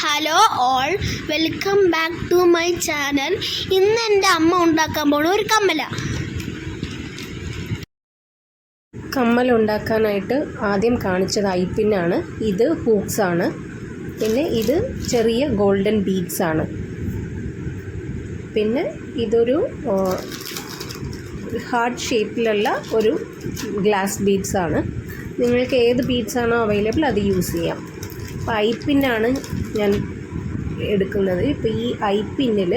Hello all welcome back to my channel ഇന്ന് എന്റെ അമ്മ ഉണ്ടാക്കാൻ പോണ ഒരു കമ്മല. കമ്മൽ ഉണ്ടാക്കാനായിട്ട് ആദ്യം കാണിച്ചത് ഐപ്പിന്നാണ് ഇത് ഹൂക്സ് ആണ്. പിന്നെ ഇത് ചെറിയ ഗോൾഡൻ ബീഡ്സ് ആണ്. പിന്നെ ഇതൊരു ഹാർട്ട് ഷേപ്പിലുള്ള ഒരു ഗ്ലാസ് ബീഡ്സ് ആണ്. നിങ്ങൾക്ക് ഏത് ബീഡ്സ് ആണോ അവൈലബിൾ അത് യൂസ് ചെയ്യാം. അപ്പോൾ ഐപ്പിന്നാണ് ഞാൻ എടുക്കുന്നത്. ഇപ്പോൾ ഈ ഐപ്പിന്നിൽ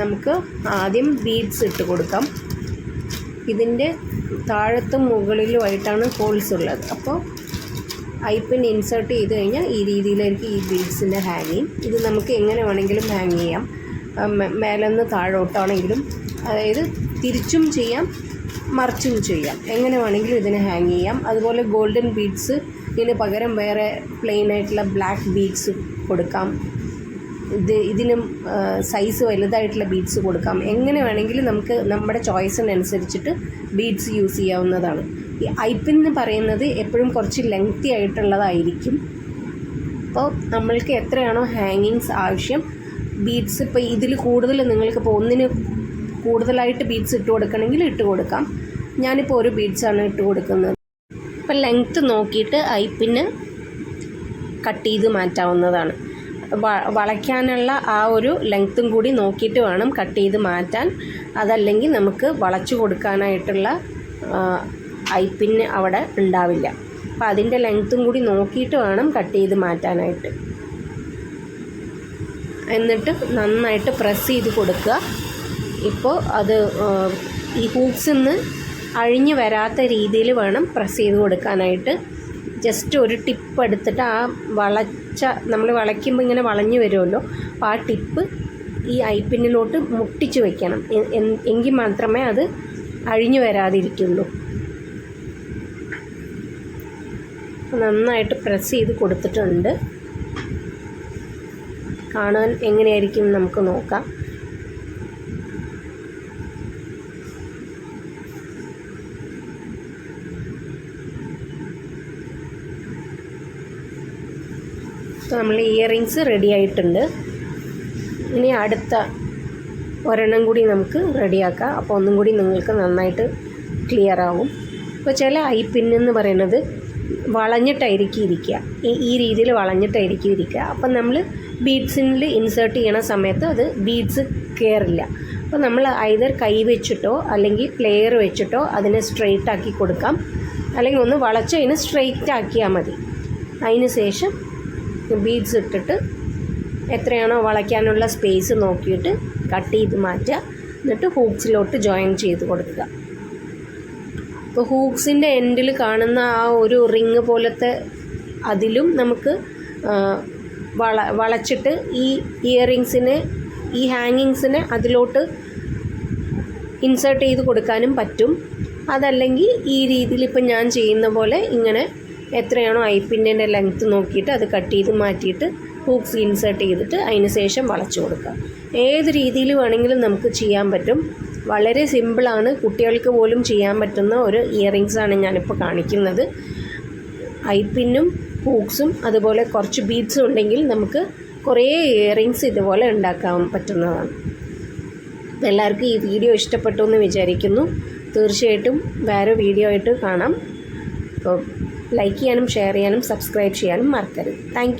നമുക്ക് ആദ്യം ബീഡ്സ് ഇട്ട് കൊടുക്കാം. ഇതിന്റെ താഴത്തും മുകളിലുമായിട്ടാണ് ഹോൾസ് ഉള്ളത്. അപ്പോൾ ഐപ്പിൻ ഇൻസേർട്ട് ചെയ്ത് കഴിഞ്ഞാൽ ഈ രീതിയിലായിരിക്കും ഈ ബീഡ്സിന്റെ ഹാങ്ങിങ്. ഇത് നമുക്ക് എങ്ങനെ വേണമെങ്കിലും ഹാങ് ചെയ്യാം. മേലെന്ന് താഴോട്ടാണെങ്കിലും അതായത് തിരിച്ചും ചെയ്യാം മറിച്ചും ചെയ്യാം. എങ്ങനെ വേണമെങ്കിലും ഇതിനെ ഹാങ് ചെയ്യാം. അതുപോലെ ഗോൾഡൻ ബീഡ്സ് ഇതിന് പകരം വേറെ പ്ലെയിൻ ആയിട്ടുള്ള ബ്ലാക്ക് ബീഡ്സ് കൊടുക്കാം. ഇത് ഇതിനും സൈസ് വലുതായിട്ടുള്ള ബീഡ്സ് കൊടുക്കാം. എങ്ങനെ വേണമെങ്കിലും നമുക്ക് നമ്മുടെ ചോയ്സിനനുസരിച്ചിട്ട് ബീഡ്സ് യൂസ് ചെയ്യാവുന്നതാണ്. ഈ ഐപ്പിൻ എന്ന് പറയുന്നത് എപ്പോഴും കുറച്ച് ലെങ്തി ആയിട്ടുള്ളതായിരിക്കും. അപ്പോൾ നമ്മൾക്ക് എത്രയാണോ ഹാങ്ങിങ്സ് ആവശ്യം ബീഡ്സ് ഇപ്പോൾ ഇതിൽ കൂടുതൽ നിങ്ങൾക്ക് ഇപ്പോൾ ഒന്നിന് കൂടുതലായിട്ട് ബീഡ്സ് ഇട്ട് കൊടുക്കണമെങ്കിൽ ഇട്ട് കൊടുക്കാം. ഞാനിപ്പോൾ ഒരു ബീഡ്സാണ് ഇട്ട് കൊടുക്കുന്നത്. അപ്പോൾ ലെങ്ത്ത് നോക്കിയിട്ട് ഐപ്പിന് കട്ട് ചെയ്ത് മാറ്റാവുന്നതാണ്. വളയ്ക്കാനുള്ള ആ ഒരു ലെങ്ത്തും കൂടി നോക്കിയിട്ട് വേണം കട്ട് ചെയ്ത് മാറ്റാൻ. അതല്ലെങ്കിൽ നമുക്ക് വളച്ചു കൊടുക്കാനായിട്ടുള്ള ഐപ്പിന് അവിടെ ഉണ്ടാവില്ല. അപ്പം അതിന്റെ ലെങ്ത്തും കൂടി നോക്കിയിട്ട് വേണം കട്ട് ചെയ്ത് മാറ്റാനായിട്ട്. എന്നിട്ട് നന്നായിട്ട് പ്രസ് ചെയ്ത് കൊടുക്കുക. ഇപ്പോൾ അത് ഈ ഹൂക്സിൽ നിന്ന് അഴിഞ്ഞു വരാത്ത രീതിയിൽ വേണം പ്രസ് ചെയ്ത് കൊടുക്കാനായിട്ട്. ജസ്റ്റ് ഒരു ടിപ്പ് എടുത്തിട്ട് ആ വളച്ച നമ്മൾ വളയ്ക്കുമ്പോൾ ഇങ്ങനെ വളഞ്ഞു വരുമല്ലോ. അപ്പോൾ ആ ടിപ്പ് ഈ ഐപ്പിന്നിലോട്ട് മുട്ടിച്ച് വയ്ക്കണം എങ്കിൽ മാത്രമേ അത് അഴിഞ്ഞു വരാതിരിക്കുള്ളൂ. നന്നായിട്ട് പ്രസ് ചെയ്ത് കൊടുത്തിട്ടുണ്ട്. കാണാൻ എങ്ങനെയായിരിക്കും നമുക്ക് നോക്കാം. നമ്മൾ ഇയറിങ്സ് റെഡി ആയിട്ടുണ്ട്. ഇനി അടുത്ത ഒരെണ്ണം കൂടി നമുക്ക് റെഡിയാക്കാം അപ്പോൾ ഒന്നും കൂടി നിങ്ങൾക്ക് നന്നായിട്ട് ക്ലിയർ ആവും. അപ്പോൾ ചില ഐ പിൻ എന്ന് പറയുന്നത് വളഞ്ഞിട്ടായിരിക്കും ഇരിക്കുക. ഈ- രീതിയിൽ വളഞ്ഞിട്ടായിരിക്കും ഇരിക്കുക. അപ്പം നമ്മൾ ബീഡ്സിൽ ഇൻസേർട്ട് ചെയ്യണ സമയത്ത് അത് ബീഡ്സ് കയറില്ല അപ്പോൾ നമ്മൾ ഐതർ കൈ വെച്ചിട്ടോ അല്ലെങ്കിൽ പ്ലെയർ വെച്ചിട്ടോ അതിനെ സ്ട്രെയിറ്റ് ആക്കി കൊടുക്കാം. അല്ലെങ്കിൽ ഒന്ന് വളച്ച് അതിനെ സ്ട്രെയിറ്റ് ആക്കിയാൽ മതി. അതിന് ശേഷം ബീഡ്സ് ഇട്ടിട്ട് എത്രയാണോ വളയ്ക്കാനുള്ള സ്പേസ് നോക്കിയിട്ട് കട്ട് ചെയ്ത് മാറ്റുക. എന്നിട്ട് ഹൂക്സിലോട്ട് ജോയിൻ ചെയ്ത് കൊടുക്കുക. അപ്പോൾ ഹൂക്സിന്റെ എൻഡിൽ കാണുന്ന ആ ഒരു റിങ് പോലത്തെ അതിലും നമുക്ക് വള വളച്ചിട്ട് ഈ ഇയറിങ്സിനെ ഈ ഹാങ്ങിങ്സിനെ അതിലോട്ട് ഇൻസേർട്ട് ചെയ്ത് കൊടുക്കാനും പറ്റും. അതല്ലെങ്കിൽ ഈ രീതിയിൽ ഇപ്പം ഞാൻ ചെയ്യുന്ന പോലെ ഇങ്ങനെ എത്രയാണോ ഐപ്പിന്റെ ലെങ്ത്ത് നോക്കിയിട്ട് അത് കട്ട് ചെയ്ത് മാറ്റിയിട്ട് ഹൂക്സ് ഇൻസേർട്ട് ചെയ്തിട്ട് അതിന് ശേഷം വളച്ചു കൊടുക്കുക ഏത് രീതിയിൽ വേണമെങ്കിലും നമുക്ക് ചെയ്യാൻ പറ്റും. വളരെ സിമ്പിളാണ് കുട്ടികൾക്ക് പോലും ചെയ്യാൻ പറ്റുന്ന ഒരു ഇയറിങ്സ് ആണ് ഞാനിപ്പോൾ കാണിക്കുന്നത്. ഐപ്പിന്നും ഹൂക്സും അതുപോലെ കുറച്ച് ബീഡ്സും ഉണ്ടെങ്കിൽ നമുക്ക് കുറേ ഇയറിങ്സ് ഇതുപോലെ ഉണ്ടാക്കാൻ പറ്റുന്നതാണ്. എല്ലാവർക്കും ഈ വീഡിയോ ഇഷ്ടപ്പെട്ടു എന്ന് വിചാരിക്കുന്നു. തീർച്ചയായിട്ടും വേറെ വീഡിയോ ആയിട്ട് കാണാം. അപ്പോൾ ലൈക്ക് ചെയ്യാനും ഷെയർ ചെയ്യാനും സബ്സ്ക്രൈബ് ചെയ്യാനും മറക്കരുത്. താങ്ക്